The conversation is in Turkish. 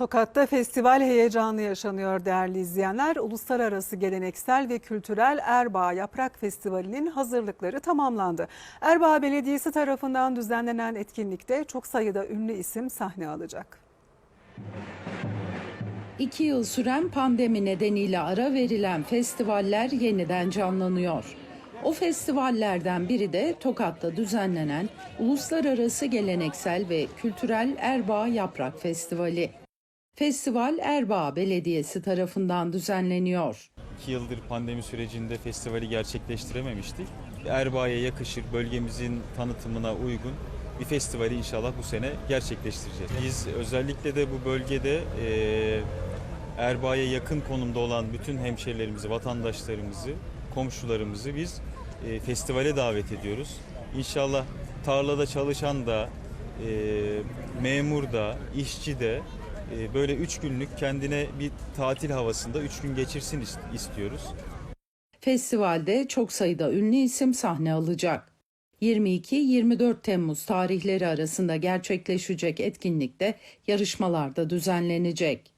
Tokat'ta festival heyecanı yaşanıyor değerli izleyenler. Uluslararası Geleneksel ve Kültürel Erbaa Yaprak Festivali'nin hazırlıkları tamamlandı. Erbaa Belediyesi tarafından düzenlenen etkinlikte çok sayıda ünlü isim sahne alacak. İki yıl süren pandemi nedeniyle ara verilen festivaller yeniden canlanıyor. O festivallerden biri de Tokat'ta düzenlenen Uluslararası Geleneksel ve Kültürel Erbaa Yaprak Festivali. Festival Erbaa Belediyesi tarafından düzenleniyor. İki yıldır pandemi sürecinde festivali gerçekleştirememiştik. Erbaa'ya yakışır, bölgemizin tanıtımına uygun bir festivali inşallah bu sene gerçekleştireceğiz. Biz özellikle de bu bölgede e, Erbaa'ya yakın konumda olan bütün hemşerilerimizi, vatandaşlarımızı, komşularımızı biz e, festivale davet ediyoruz. İnşallah tarlada çalışan da, e, memur da, işçi de e, böyle üç günlük kendine bir tatil havasında üç gün geçirsin ist- istiyoruz. Festivalde çok sayıda ünlü isim sahne alacak. 22-24 Temmuz tarihleri arasında gerçekleşecek etkinlikte yarışmalarda düzenlenecek.